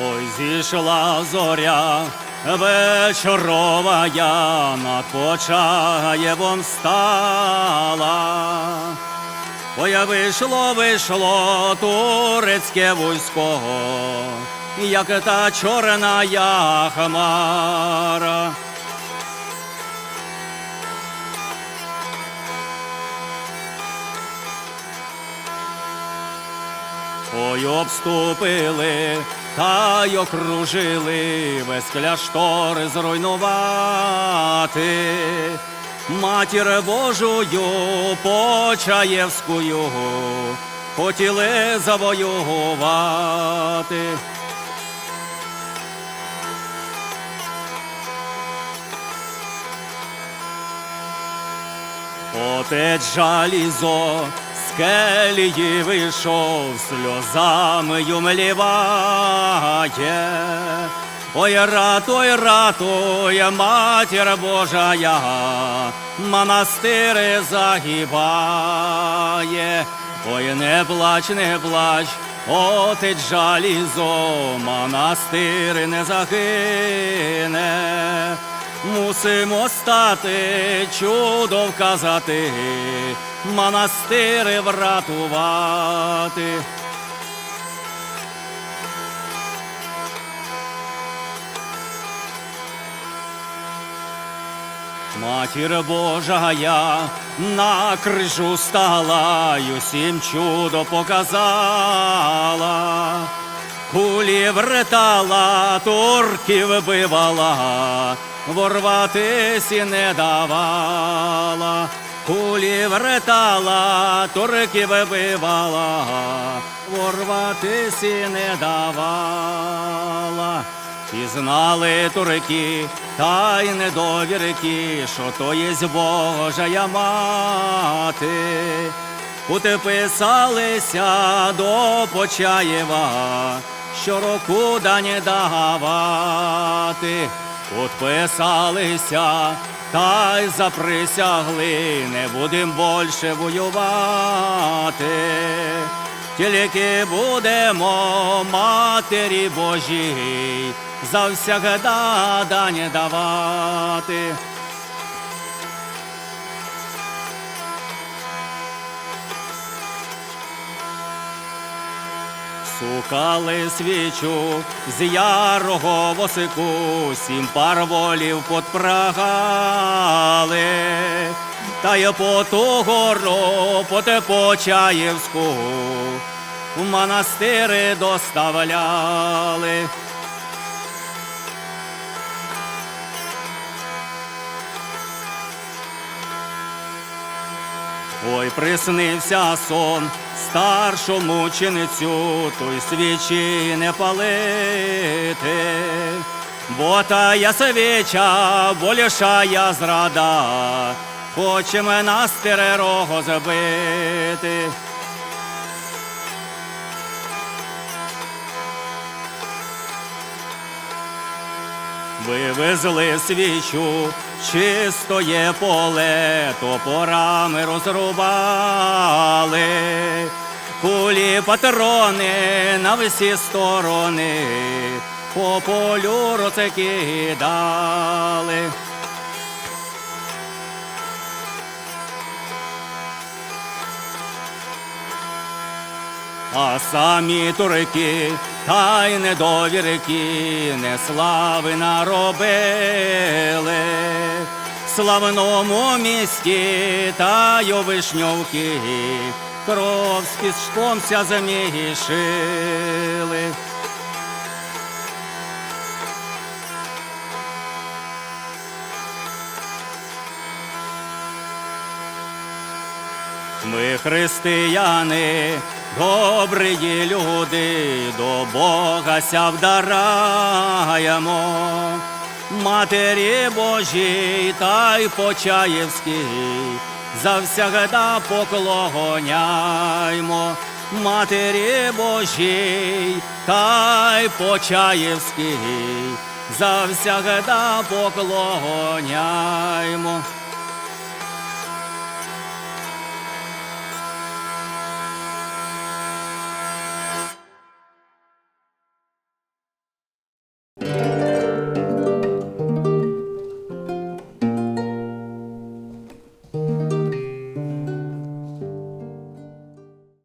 Ой, зійшла зоря вечорова, я над Почаєвом стала. Ой, вийшло, вийшло турецьке військо, як та чорна хмара. Ой, обступили та й окружили весь кляштор зруйнувати. Матір Божою Почаєвською хотіли завоювати. Отець жалізо келії вийшов, сльозами юмліває. Ой, ратуй, ратуй, матір Божая, монастири загибає. Ой, не плач, не плач, отець жалізо, монастир не загине. Мусимо стати, чудо вказати, монастири врятувати. Матір Божа я на крижу стала, й усім чудо показала. Кулі вритала, турків бивала, ворватись не давала. Кулі вритала, турків бивала, ворватись і не давала. І знали турки, та й недовірки, що то єсть Божа мати. Утеписалися до Почаєва, щороку дані давати. Утписалися та й заприсягли, не будем більше воювати. Тільки будемо матері Божій, за завсягда дані давати. Сукали свічу з ярого восику, сім пар волів подпрагали, та й по ту гору, по те Почаєвську, в монастири доставляли. Ой, приснився сон старшому чиницю той свічі не палити, бо та я свіча, болішая зрада, хоче мене стерерого забити. Вивезли свічу, чистоє поле, топорами розрубали, кулі патрони на всі сторони, по полю розкидали. А самі турки та й недовірки не слави наробили. Славному місті та й вишньовки кров з піском ся замішили. Ми християни, добрі люди, до Бога ся вдараємо. Матері Божій та й Почаєвській, завсягда поклоняймо. Матері Божій та й Почаєвській, завсягда поклоняймо.